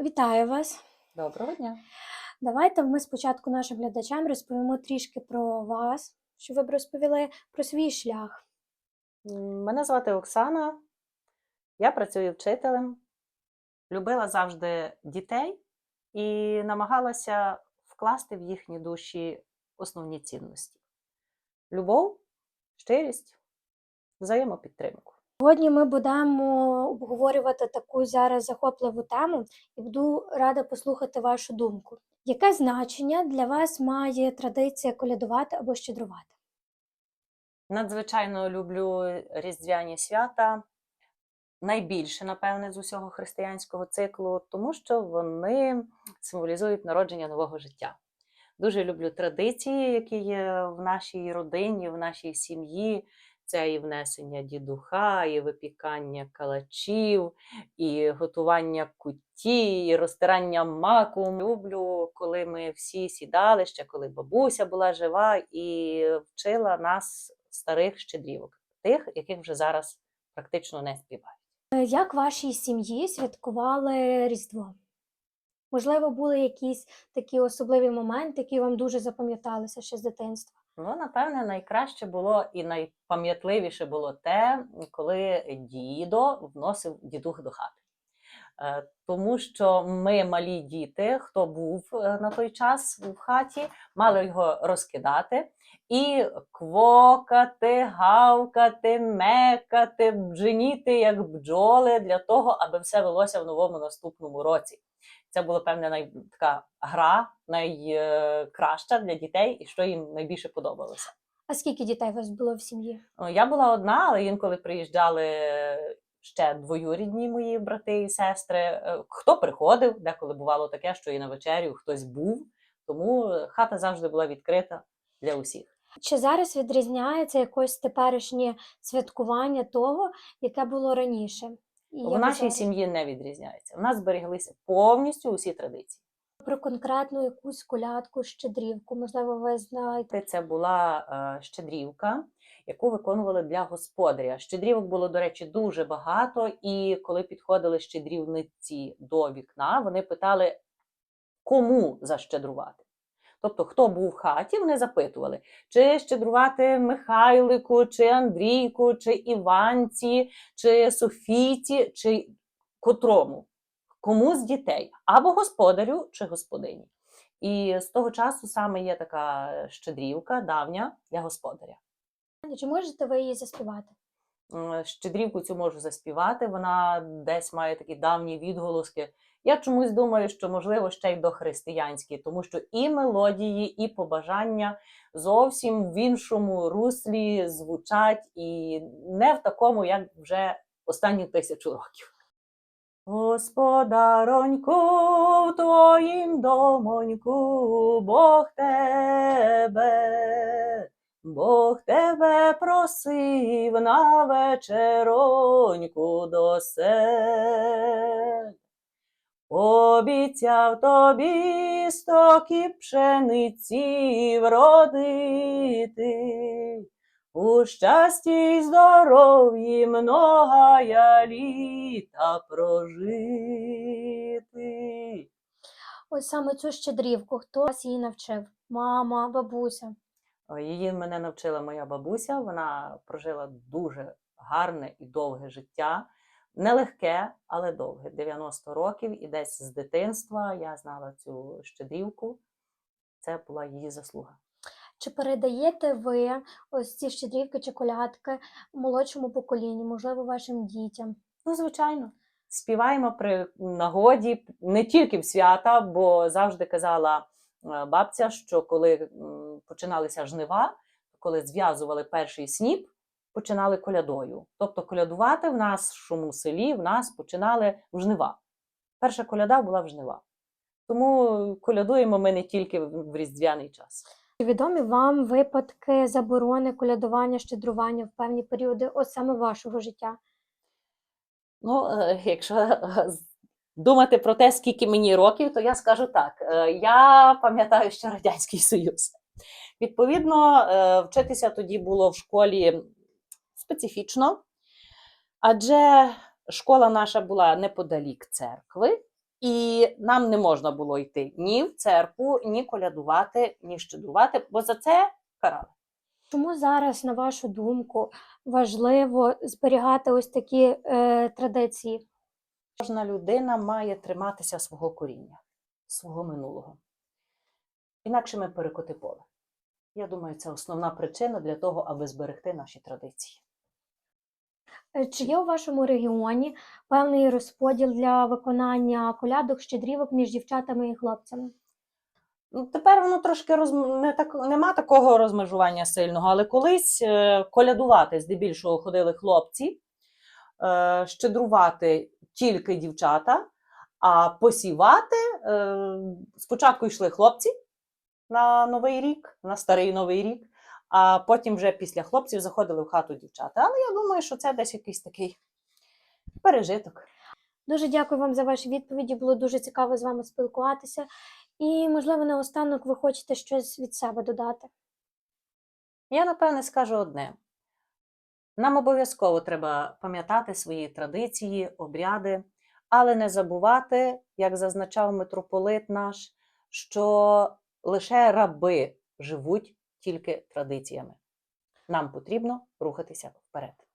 Вітаю вас! Доброго дня. Давайте ми спочатку нашим глядачам розповімо трішки про вас, що ви б розповіли про свій шлях. Мене звати Оксана. Я працюю вчителем. Любила завжди дітей і намагалася вкласти в їхні душі основні цінності: любов, щирість, взаємопідтримку. Сьогодні ми будемо обговорювати таку зараз захопливу тему і буду рада послухати вашу думку. Яке значення для вас має традиція колядувати або щедрувати? Надзвичайно люблю різдвяні свята. Найбільше, напевне, з усього християнського циклу, тому що вони символізують народження нового життя. Дуже люблю традиції, які є в нашій родині, в нашій сім'ї. Це і внесення дідуха, і випікання калачів, і готування куті, і розтирання маку. Люблю, коли ми всі сідали ще, коли бабуся була жива і вчила нас старих щедрівок, тих, яких вже зараз практично не співають. Е, Як вашій сім'ї святкували Різдво? Можливо, були якісь такі особливі моменти, які вам дуже запам'яталися ще з дитинства? Ну, напевне, найкраще було і найпам'ятливіше було те, коли дідо вносив дідух до хати. Е, Тому що ми, малі діти, хто був е, на той час в хаті, мали його розкидати і квокати, гавкати, мекати, бдженіти, як бджоли, для того, аби все велося в новому наступному році. Це була певна най... така гра найкраща для дітей, і що їм найбільше подобалося. А скільки дітей у вас було в сім'ї? Я була одна, але інколи приїжджали ще двоюрідні мої брати і сестри. Е, Хто приходив, деколи бувало таке, що і на вечерю хтось був. Тому хата завжди була відкрита для усіх. Чи зараз відрізняється якось теперішнє святкування того, яке було раніше? І В нашій зараз? сім'ї не відрізняється. У нас зберіглися повністю усі традиції. про конкретну якусь колядку, щедрівку, можливо, ви знаєте. Це була е, щедрівка, яку виконували для господаря. Щедрівок було, до речі, дуже багато. І коли підходили щедрівниці до вікна, вони питали, кому защедрувати. Тобто, хто був в хаті, вони запитували, чи щедрувати Михайлику, чи Андрійку, чи Іванці, чи Софійці, чи котрому, кому з дітей, або господарю чи господині. І з того часу саме є така щедрівка давня для господаря. Чи можете ви її заспівати? Щедрівку цю можу заспівати, вона десь має такі давні відголоски. Я чомусь думаю, що можливо ще й дохристиянські, тому що і мелодії, і побажання зовсім в іншому руслі звучать, і не в такому, як вже останні тисячу років. Господароньку, в твоїм домоньку, Бог тебе, Бог тебе просив на вечероньку до себе. Обіцяв тобі стоки пшениці вродити, у щасті й здоров'ї многая літа прожити. Ось саме цю щедрівку, хто вас її навчив? Мама, бабуся. Її мене навчила моя бабуся. Вона прожила дуже гарне і довге життя. Нелегке, але довге 90 років, і десь з дитинства я знала цю щедрівку. Це була її заслуга. Чи передаєте ви ось ці щедрівки чи колядки молодшому поколінню, можливо, вашим дітям? Ну, звичайно, співаємо при нагоді не тільки в свята, бо завжди казала е, бабця, що коли починалися жнива, коли зв'язували перший сніп, починали колядою. Тобто колядувати в нашому селі в нас починали в жнива. Перша коляда була в жнива. Тому колядуємо ми не тільки в різдвяний час. Чи відомі вам випадки заборони колядування, щедрування в певні періоди, ось саме вашого життя? Ну, е, якщо е, думати про те, скільки мені років, то я скажу так: Е, я пам'ятаю ще Радянський Союз. Відповідно, вчитися тоді було в школі специфічно, адже школа наша була неподалік церкви, І нам не можна було йти ні в церкву, ні колядувати, ні щедрувати, бо за це карали. Чому зараз, на вашу думку, важливо зберігати ось такі е, традиції? Кожна людина має триматися свого коріння, свого минулого. Інакше ми перекоти поле. Я думаю, це основна причина для того, аби зберегти наші традиції. Е, Чи є у вашому регіоні певний розподіл для виконання колядок, щедрівок між дівчатами і хлопцями? Ну, тепер воно трошки роз... не так... нема такого розмежування сильного, але колись е, колядувати здебільшого ходили хлопці, е, щедрувати тільки дівчата, а посівати спочатку йшли хлопці на Новий рік, на старий Новий рік, а потім вже після хлопців заходили в хату дівчата. Але я думаю, що це десь якийсь такий пережиток. Дуже дякую вам за ваші відповіді. Було дуже цікаво з вами спілкуватися. І, можливо, наостанок ви хочете щось від себе додати. Я напевне скажу одне: нам обов'язково треба пам'ятати свої традиції, обряди, але не забувати, як зазначав митрополит наш, що лише раби живуть тільки традиціями. Нам потрібно рухатися вперед.